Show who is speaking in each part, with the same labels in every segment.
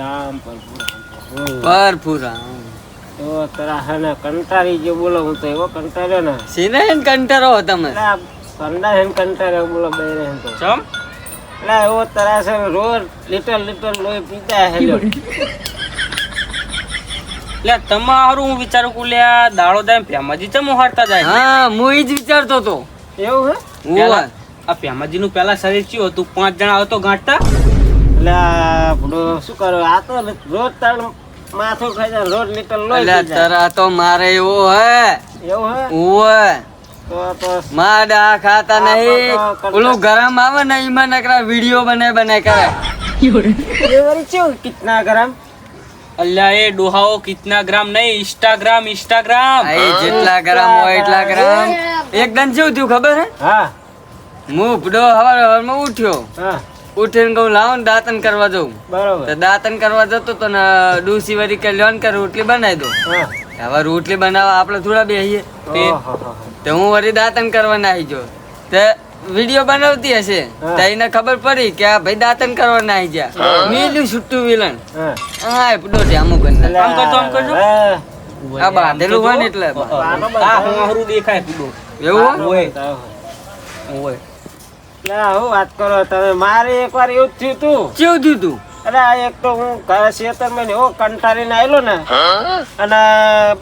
Speaker 1: રામ પ્રભુ પ્રભુ
Speaker 2: પરફુરામ
Speaker 1: તો તારા હે ને કંટાળી જે બોલો હું તો એવો કંટાળ્યો ને.
Speaker 2: સીને કંટારો તમે.
Speaker 1: કંડા હે ને બોલો બે રહે તો.
Speaker 3: ચમ?
Speaker 1: એટલે એવો તારા છે રોજ લીટર લીટર લોહી પીતા હે લ્યો.
Speaker 3: લે તમારું હું વિચારું કુ લે દાડો દાય પ્યામાજી ચમ હારતા જાય?
Speaker 2: હા હું ઈ જ વિચારતો તો
Speaker 1: એવું હે?
Speaker 3: પેલા આ પ્યામાજી નું પેલા શરીર ચિયો હતું? પાંચ જણા આવતો ગાંઠતા?
Speaker 1: એટલે આ શું કરો? આ તો રોજ તાણ માથું ખાઈ જાય રોજ લીટર લોહી
Speaker 2: તરા તો મારે એવો હે.
Speaker 1: એવું હે? તો
Speaker 2: માડા ખાતા નહીં. ઓલું ગરમ આવે ને એમાં નકરા વીડિયો બને બને કરે.
Speaker 1: કિતના ગ્રામ?
Speaker 3: અલ્યા એ ડોહાઓ કિતના ગ્રામ નહીં ઇન્સ્ટાગ્રામ ઇન્સ્ટાગ્રામ.
Speaker 2: એ જેટલા ગરમ હોય એટલા ગ્રામ. એકદમ જેવું થયું ખબર હે?
Speaker 1: હા.
Speaker 2: હું ઉપડો હવાર હવારમાં ઉઠ્યો.
Speaker 1: હા.
Speaker 2: ઉઠીને કહું લાવો ને દાંતન કરવા જવું
Speaker 1: બરાબર.
Speaker 2: તો દાંતન કરવા જતો તો ને ડૂસી વરી કે લ્યોન કે રોટલી બનાવી દો હવે રોટલી બનાવવા આપણે થોડા બેહીએ.
Speaker 3: તે-
Speaker 2: તો હું વળી દાંતન કરવા નાહી જો તે વીડિયો બનાવતી હશે. તો એને ખબર પડી કે આ ભાઈ દાંતન કરવા નાહી ગયા. મેલ્યું છૂટું વિલન.
Speaker 1: હા.
Speaker 2: પડો ઢામું કરી.
Speaker 3: આમ કરતો આમ કરજો.
Speaker 2: આ બાંધેલું હોય ને એટલે
Speaker 3: આ હું દેખાય કુડો
Speaker 2: એવું
Speaker 3: હોય. હોય.
Speaker 1: હું વાત કરો તમે મારે એકવાર એવું જ થયું તું.
Speaker 2: કેવું થયું તું?
Speaker 1: અરે એક તો હું ઘરે ખેતરમાં મહિને એવો કંટાળીને આવેલો ને. અને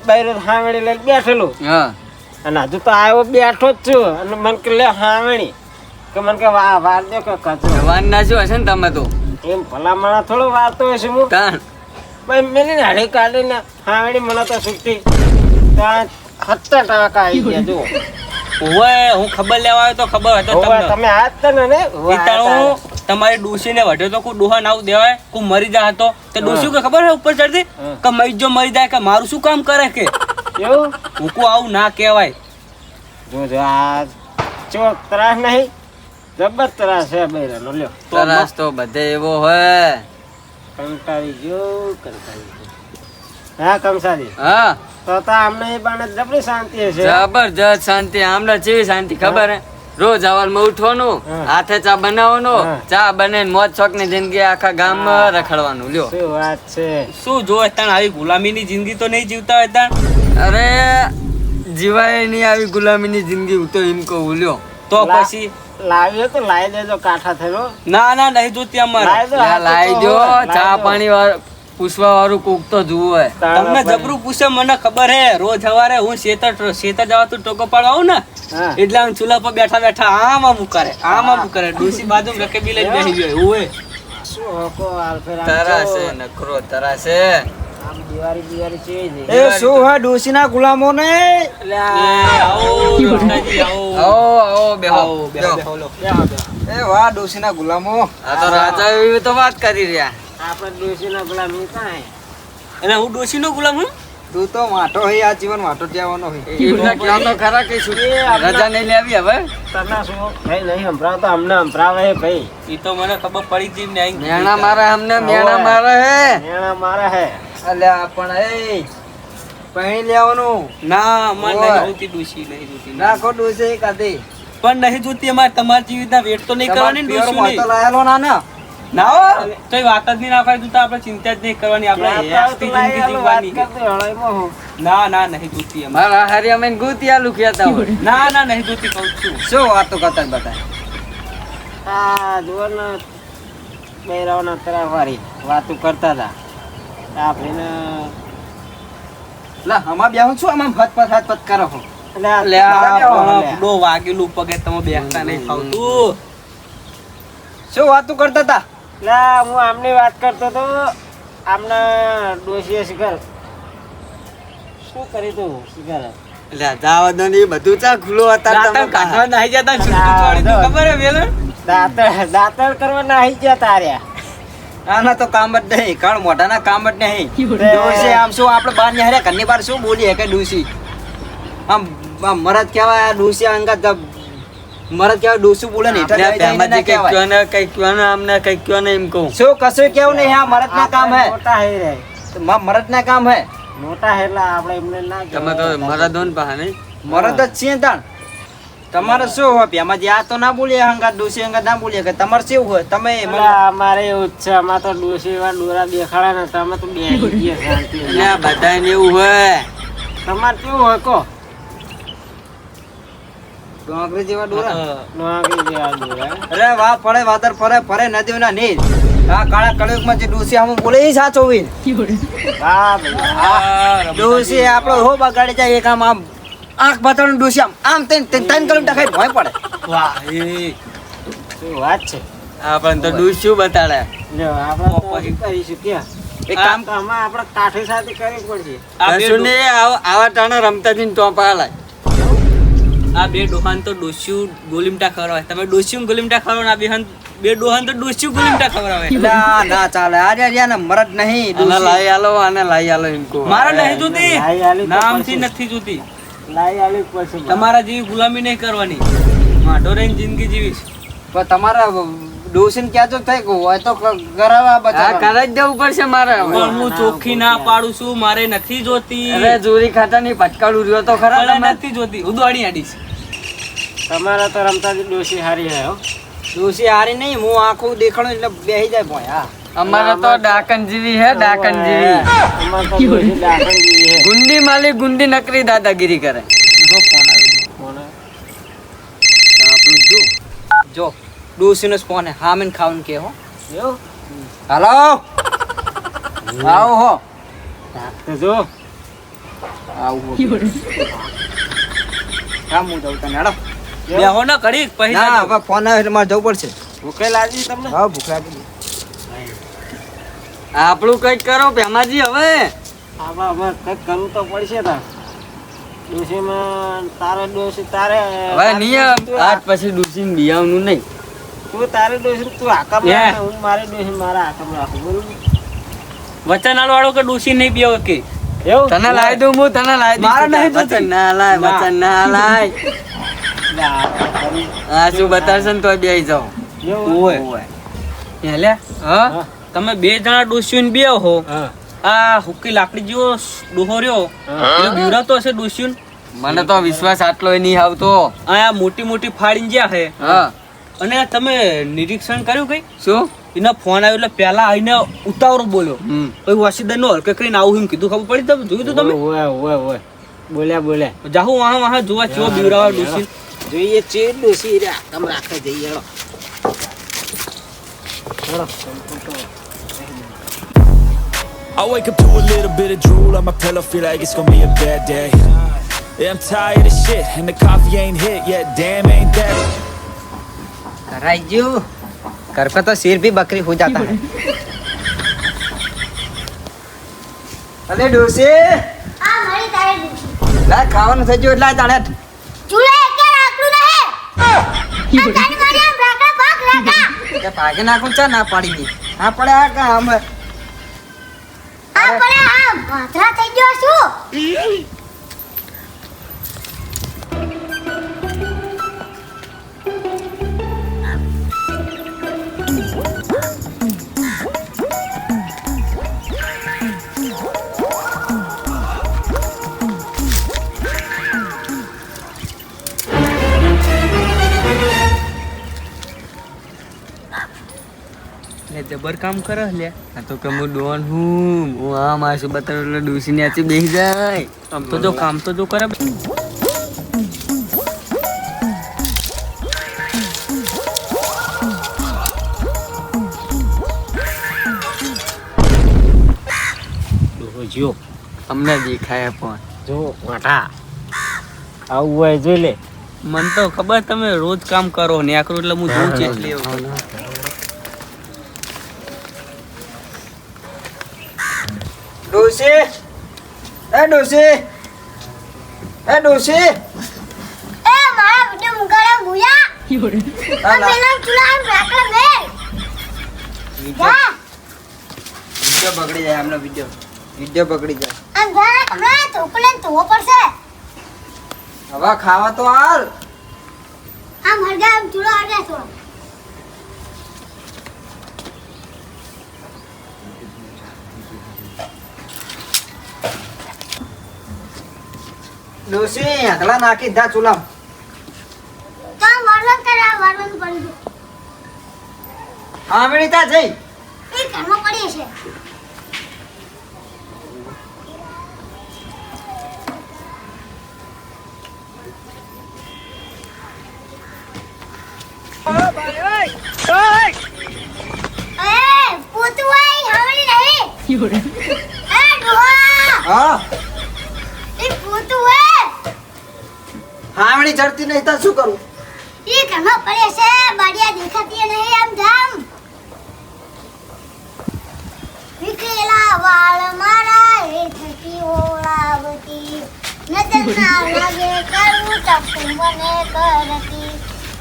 Speaker 1: બૈરો હાવણી લઈને બેઠેલું.
Speaker 2: હા.
Speaker 1: અને હજુ તો આવ્યો બેઠો જ છું. અને મને કે લે હાવણી. કે મને કે વાહ વાર દે કે કચરો.
Speaker 2: જવાન ના શું હશે ને તમે તો.
Speaker 1: એમ ભલા માણસ થોડો વારતો હશે હું.
Speaker 2: તાણ.
Speaker 1: ભાઈ મેલી હાડી કાઢીને હાવણી મને તો છૂટી. ત્યાં સત્તર ટકા આવી ગયા જુઓ.
Speaker 3: હોય હું ખબર લેવા આવ્યો તો ખબર હતો તમને.
Speaker 1: તમે આ તો ને
Speaker 3: ઈતાણું તમારી ડોશીને વઢ્યો તો કોઈ ડોહા નાવ દેવાય કોઈ મરી જા હતો તો ડોશી કે ખબર છે ઉપર ચડતી? કે મરી જો મરી જાય કે મારું શું કામ કરે કે?
Speaker 1: એવું?
Speaker 3: હું કહું આવું ના કહેવાય.
Speaker 1: જો જો આ ચો ત્રાસ નહીં. જબર ત્રાસ છે બૈરાનો લ્યો.
Speaker 3: તો
Speaker 2: તરાસ તો બધે એવો હોય
Speaker 1: કંટાળી ગયો કંટાળી ગયો. હા કંસારી.
Speaker 2: હા.
Speaker 1: તો તો અમને એ બાને જબરી શાંતિ હશે.
Speaker 2: જબરજસ્ત શાંતિ આમને જેવી શાંતિ ખબર હે? રોજ સવારમાં ઉઠવાનું હાથે ચા બનાવવાનો ચા બને મોજ શોખની જિંદગી આખા ગામમાં રખડવાનું લ્યો.
Speaker 1: શું વાત છે?
Speaker 3: શું જો તણ? આવી ગુલામીની જિંદગી તો નહીં જીવતા હોય તણ?
Speaker 2: અરે જીવાય નહીં આવી ગુલામીની જિંદગી હું તો એમ કહું લ્યો.
Speaker 3: તો પછી?
Speaker 1: લાવ્યો તો લાવી દેજો કાઠા થયો
Speaker 3: ના ના નહીં જોતી અમારે.
Speaker 1: લાવી દો,
Speaker 2: ચા પાણી વાળું પૂછવા વાળું કોક તો જુએ
Speaker 3: તમને. જબરું પૂછે મને ખબર હે રોજ સવારે હું શેતર શેતર જવા તું ટોકો પાડવા આવું ને. એટલે હું ચૂલા પર બેઠા બેઠા આમ આમ કરે આમ આમ કરે ડોસી બાજુ રકેબી લઈને બેસી ગયો હોય
Speaker 1: શું હકો હાલ ફેર આમ
Speaker 2: તરાશે નખરો તરાશે.
Speaker 4: ગુલામો ને વાહ ડોસીના ગુલામો.
Speaker 2: રાજા એવી તો વાત કરી રહ્યા.
Speaker 1: આપણે ડોશીના પેલા મીઠા
Speaker 3: અને હું ડોશીનો ગુલામ હું?
Speaker 4: તું તો માટો હઈ આ જીવન માટો જવાનો હઈ
Speaker 2: એમને કહેવાનો ખરા કે શું રજા નહીં લેવી હવે?
Speaker 1: તને શું? ભાઈ નહીં સંભળાવતો અમને સંભળાવે હે ભાઈ.
Speaker 3: એ તો મને ખબર પડી જ નહીં
Speaker 2: મેણા મારે અમને મેણા મારે હે.
Speaker 1: મેણા મારે હે.
Speaker 4: અલ્યા પણ એ પૈણી લેવાનું.
Speaker 3: ના અમારે. નહીં જોતી ડોસી નહીં જોતી
Speaker 4: નાખો ડોસી કાઢી
Speaker 3: પણ નહીં જોતી અમારે તમારી જેવી રીતના વેટ તો નહીં કરવાની ને નહીં
Speaker 4: તો લાયેલો ના ને?
Speaker 3: ના તો વાત જ નહીં નાખાય તું તો આપણે ચિંતા જ નહીં કરવાની આપણે હેસથી જિંદગી જીવવાની. છે. ના ના નહીં જોતી
Speaker 2: મારા હારી અમે ગુતિયા લુખ્યા હોય.
Speaker 3: ના ના નહીં જોતી કહું છું.
Speaker 4: શું વાતો કરતા બતા
Speaker 1: આ જુઓ ને બૈરાઓના તરફ વાતો કરતા હતા. આપણે
Speaker 4: લા હમા બેહું છું આમાં ફત ફત હાથ ફત કરો
Speaker 3: લે વાગેલું પગે તમે બેસતા નહીં ફાવતું.
Speaker 4: શું વાતો કરતા હતા?
Speaker 1: લે, હું આમની વાત કરતો તો આમના ડોશીએ શિખર શું કરી તું શિખર
Speaker 2: એટલે જાવા દો એ બધું ચા ખુલ્લો હતા
Speaker 3: દાંતણ કાઢવા નાહી જતા છૂટું ચોળી ખબર હે વેલણ?
Speaker 1: દાંતણ દાંતણ કરવા નાહી ગયા તાર્યા.
Speaker 4: આના તો કામ જ નહીં. કારણ મોઢાના કામ જ નહીં. ડોસી આમ શું આપણે બહાર ને હારે ઘરની બહાર શું બોલીએ કે ડોસી આમ મરદ કહેવાય આ ડોસી અંગત મરદ કેવા ડોસુ બોલે ને એટલે
Speaker 2: આપણે
Speaker 4: જે ના કહેવાય.
Speaker 2: કયો ને કંઈક કયો ને અમને કંઈક કયો ને એમ કહું.
Speaker 4: શું કશું કેવું નહીં આ મરદ ના કામ હે.
Speaker 1: મોટા હે રે.
Speaker 4: મરદ ના કામ હે.
Speaker 1: મોટા હે એટલે આપણે એમને ના
Speaker 2: તમે તો. મારા દોન પાસે નહીં.
Speaker 4: મરદ જ છીએ તાણ. તમારે શું હોય? પેમાં જે આ તો ના બોલીએ હંગાત ડોસી હંગાત ના બોલીએ કે તમારે શું હોય? તમે
Speaker 1: અમારે એવું છે અમારે તો ડોસી એવા ડોરા દેખાડે ને તમે તો બે
Speaker 2: બધાને એવું હોય.
Speaker 1: તમારે કેવું હોય કો
Speaker 4: ડોંગરી જેવા ડોરા?
Speaker 1: નોકરી જેવા ડોરા.
Speaker 4: અરે વાહ ફરે વાતર ફરે ફરે નદી ના નીર. આ કાળા કળયુગમાં જે ડોસી આમ બોલે એ સાચો
Speaker 1: ભાઈ.
Speaker 4: ડોસી આપણો હો બગાડી જાય એક આમ આમ આંખ બતાડું ડોસી આમ આમ ત્રણ ત્રણ કિલોમીટર ખાઈ ભોંય પડે.
Speaker 3: વાહ એ.
Speaker 1: શું વાત છે?
Speaker 2: આપણને તો ડૂસ શું બતાડે?
Speaker 1: જો આપણે તો કરીશું ક્યાં?
Speaker 4: એક
Speaker 1: કામ તો આમાં આપણે કાઠી સાથે કરવી પડશે.
Speaker 2: આવા આવા ટાણા રમતા જઈને ટોપા લાય
Speaker 3: આ બે ડોહાન તો ડોસ્યું ગોલીમટા ખવડાવે. તમે ડોસ્યું ગોલીમટા ખવડાવો ને આ બેહાન બે ડોહાન તો ડોસ્યું ગોલીમટા ખવડાવે.
Speaker 4: ના ના ચાલે. આજે રહ્યા ને મરદ નહીં ડોસી.
Speaker 2: લાઈ આલો આને લાઈ આલો એમ કહો.
Speaker 3: મારા નહીં જોતી.
Speaker 1: લાઈ આલી
Speaker 3: નામથી નથી જોતી.
Speaker 1: લાઈ આલી પછી.
Speaker 3: તમારા જેવી ગુલામી નહીં કરવાની. માઢો રહીને જિંદગી જીવીશ.
Speaker 4: પણ તમારા ડોસીને ક્યાં થઈ ગયું હોય તો કરાવવા
Speaker 2: હા
Speaker 4: બધા
Speaker 2: કરે જ જવું પડશે મારે
Speaker 3: પણ હું ચોખ્ખી ના પાડું છું મારે નથી જોતી.
Speaker 2: અરે જોરી ખાતા ની ભટકાડું રહ્યો તો ખરા તમે.
Speaker 3: નથી જોતી. હું દોડી આડીશ.
Speaker 1: તમારા તો રમતા ડોસી હારી હે
Speaker 4: ડોસી હારી નહીં હું આખું દેખાણું એટલે બેહી જાય ભોંય હા.
Speaker 2: અમારે તો ડાકન જેવી હે ડાકન જેવી. ગુંડી માલી ગુંડી નકરી દાદાગીરી કરે.
Speaker 3: જો ફોન આવ્યો.
Speaker 2: ફોન જો
Speaker 4: જો. ડોસીનો ફોન હે. હામીન ખાવાનું કે હો? હાલો. આવો હો.
Speaker 1: જો.
Speaker 4: આવું હો. હા હું જઉં તને હેડો
Speaker 3: બેહો ના કરી પછી
Speaker 4: ના. હવે ફોન આવે એટલે મારે જવું પડશે.
Speaker 1: ભૂખે લાગી તમને?
Speaker 4: હા ભૂખ લાગી
Speaker 2: આપણું કંઈક કરો ભેમાજી હવે.
Speaker 1: આમાં હવે કંઈક કરવું તો પડશે તા ડોસીમાં તારે ડોસી તારે
Speaker 2: હવે નિયમ આજ પછી ડૂસીને બિયાવનું નહીં.
Speaker 1: તું તારી ડોશી તું હાકમ રાખ હું મારી ડોશી મારા હાકમ રાખું બરોબર?
Speaker 3: વચન વાળો કે ડોસી નહીં પીવો કે?
Speaker 1: એવું?
Speaker 2: તને લાવી દઉં હું તને લાવી દઉં.
Speaker 4: મારે નહીં
Speaker 2: વચન ના લાય વચન ના લાય.
Speaker 1: આ
Speaker 2: શું બતાવશે ને તોય બેહી જાઓ
Speaker 1: એવું?
Speaker 3: ઓય હેલે
Speaker 2: હા
Speaker 1: હા.
Speaker 3: તમે બે જણા ડોસ્યું બે હો. આ હુકી લાકડી જેવો ડોહો રહ્યો.
Speaker 1: હા.
Speaker 3: બીવરાતો હશે ડોસ્યું
Speaker 2: મને તો વિશ્વાસ આટલો નહીં આવતો.
Speaker 3: આ મોટી મોટી ફાડીને જ્યાં હે.
Speaker 2: હા.
Speaker 3: અને તમે નિરીક્ષણ કર્યું કઈ
Speaker 2: શું
Speaker 3: એનો ફોન આવ્યો એટલે પેલા આવીને ઉતાવળો બોલ્યો પછી વાસીદાર નો હલકે કરીને આવું એમ કીધું ખબર પડી તમે જોયું તું તમે
Speaker 1: ઓય, ઓય, ઓય. બોલ્યા બોલ્યા
Speaker 3: જાહુ વાહ વાહ જોવા ચો બીવરાવા ડોસી
Speaker 1: જોઈએ છે ડોશી રે તમે રાખે જઈએ હેડો. હેડો.
Speaker 5: I wake up to a little bit of drool on my pillow, feel like it's gonna be a bad day. Yeah, I'm tired of shit, and the coffee ain't hit yet. Damn, ain't that?
Speaker 4: कराई जो घर पे तो सिर भी बकरी हो जाता है અલે ડોસી
Speaker 6: આ મારી તારે દીધી
Speaker 4: લા ખાવાનું થઈ ગયું એટલે તાણે
Speaker 6: ચૂલે કે રાખલું નહીં આ તારી મારી આમ રાખડા પાક રાખા
Speaker 4: કે ભાગે નાખું ચા ના પાડી દી હા પડે આ કા આમ
Speaker 6: આ પડે આ ભાથરા થઈ ગયો શું
Speaker 3: જબર કામ કરે લે
Speaker 2: આ તો કે હું ડોન હું હું આમ આશું બતાવું એટલે ડૂસી ન્યાચી બેસી જાય
Speaker 3: આમ તો જો કામ તો જો કરે
Speaker 1: જ્યો.
Speaker 2: અમને દેખાય પણ.
Speaker 1: જો વાંઠા. આવું હોય જોઈ લે.
Speaker 3: મન તો ખબર તમે રોજ કામ કરો ને આકરું એટલે હું જોઉં છું એટલે.
Speaker 4: ડોસી એ ડોસી એ ડોસી
Speaker 6: એ મારા વિડિયો મુકાડે ભૂયા. આ પેલા ચૂલા આમ મે
Speaker 4: વિડિયો બગડી જાય આમનો વિડિયો. વિડિયો બગડી જાય.
Speaker 6: આમ જા હમણાં ધોકલે ધોવો પડશે.
Speaker 4: હવે ખાવા તો હાલ.
Speaker 6: આમ હરગા આમ ચૂલો હરગા થોડો.
Speaker 4: ડોસી આટલા નાખી દા ચૂલા આમણી તા જઈ.
Speaker 6: એ ઘરમાં પડી છે હાવળી નહીં એ ડોહા
Speaker 4: હા
Speaker 6: એ પોતું હે
Speaker 4: આમણી ચડતી નહીં તો શું કરું
Speaker 6: એ ઘણો પડે છે બાડિયા દેખાતી નહીં આમ જામ વિખરેલા વાળ મારા હેઠથી ઓળાવતી નજર ના લાગે કરું ટપકું મને કરતી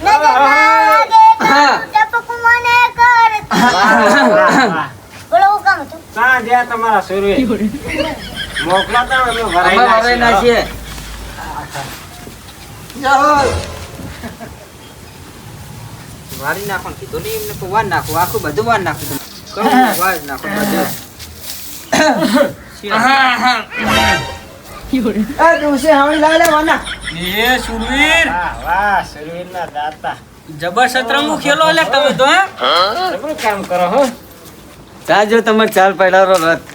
Speaker 6: નજર ના લાગે કરું ટપકું મને કરતી
Speaker 1: ગયા તમારા સુરવીર મોકલાતા અમે વરાઈ નાખીએ.
Speaker 2: નાખીએ
Speaker 4: વારી નાખો કીધું નહીં એમને કોઈ વાર નાખું આખું બધું વાર નાખું કહું વાર જ નાખો બધું એ ડોસી હાવણી લાવે લે વાના.
Speaker 3: એ સુરવીર.
Speaker 1: વાહ વાહ સુરવીરના દાતા.
Speaker 3: જબર શતરંગુ ખેલો એટલે તમે તો હે?
Speaker 1: કામ કરો હો?
Speaker 2: તાજો તમારે ચાર પૈડારો રથ.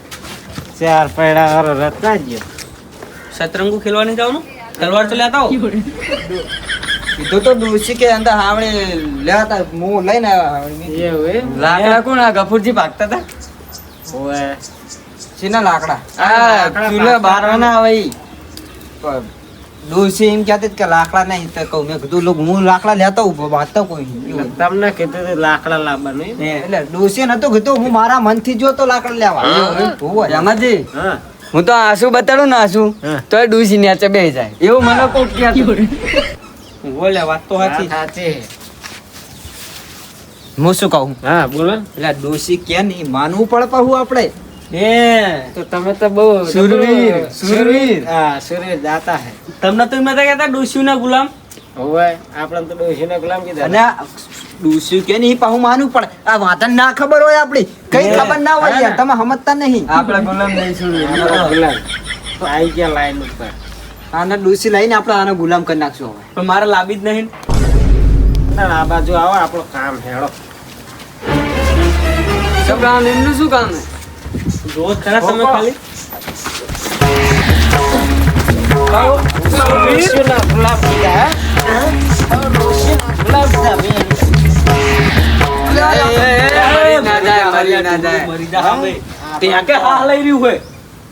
Speaker 1: ચાર પૈડારો રથ. રત્ન જ.
Speaker 3: શતરંગુ ખેલવાની જવાનું તલવાર તો લેતા આવો.
Speaker 4: કીધું તો ડોસી કે અંદર હાવણી લેતા હું લઈને આવ્યો
Speaker 2: લાકડા કોણ આ ગફુરજી ભાગતા હતા
Speaker 1: ઓવે
Speaker 4: શેના લાકડા?
Speaker 2: આ ચૂલા બારવાના આવે
Speaker 4: ડોસી એમ કહેતી કે લાકડા નહીં તો કહું. મેં કીધું લોકો હું લાકડા લેતો ઊભો વાંચતા કોઈ
Speaker 1: તમને કીધું લાકડા લાવવાનું
Speaker 4: એટલે ડોસી નતું કીધું હું મારા મનથી જો તો લાકડા લેવા.
Speaker 2: રામાજી
Speaker 1: હું.
Speaker 2: તો આંસુ બતાડું ને આંસુ
Speaker 1: હા.
Speaker 2: તો ડૂસી નીચે બે જાય. એવું મને કોક ક્યાં
Speaker 3: બોલે વાત તો સાચી.
Speaker 1: સાચી.
Speaker 4: હું શું કહું?
Speaker 1: હા બોલો
Speaker 4: એટલે ડોસી કે નહીં માનવું પડે પાછું આપણે.
Speaker 1: તો તમે તો બહુ
Speaker 2: સુરવીર, સુરવીર.
Speaker 1: હા સુરવીર દાતા હે.
Speaker 3: તમને તો એમ કહેતા ડોસ્યુ ના ગુલામ.
Speaker 1: હોવે આપણે તો ડોશીને ગુલામ કીધા
Speaker 4: અને આ કે નહીં પાછું માનવું પડે આ વાતને ના ખબર હોય આપડી કઈ ખબર ના હોય યાર તમે સમજતા નહીં.
Speaker 2: આપડે ગુલામ નહીં સુરવીર
Speaker 1: આપણે ગુલામ. આઈ ગયા લાઈન ઉપર.
Speaker 4: આને ડોસી લઈને આપણે આને ગુલામ કરી નાખશું હવે.
Speaker 3: પણ મારે લાવી જ નહીં.
Speaker 1: આ બાજુ આવો આપણો કામ હેડો
Speaker 2: છોકરા એમનું શું કામ હે?
Speaker 3: રોજ ખરા તમે ખાલી
Speaker 1: ડોશીના ગુલામ કીધા હે? ડોશીના ગુલામ કીધા મેં.
Speaker 2: એ, એ, એ, મરી ના જાય મરી ના જાય
Speaker 3: મરી જા હા ભાઈ ત્યાં કે હા લઈ રહ્યું હોય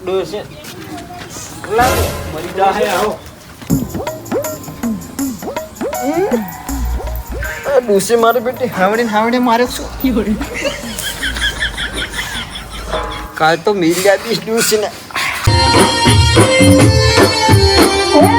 Speaker 1: ડોશી ગુલામ
Speaker 3: મરી જા હે આવો
Speaker 4: ડોસી મારી બેટી હાવડી હાવડી મારે શું કાલ તો મિલ જાતી ડૂસ ને.
Speaker 6: Oh,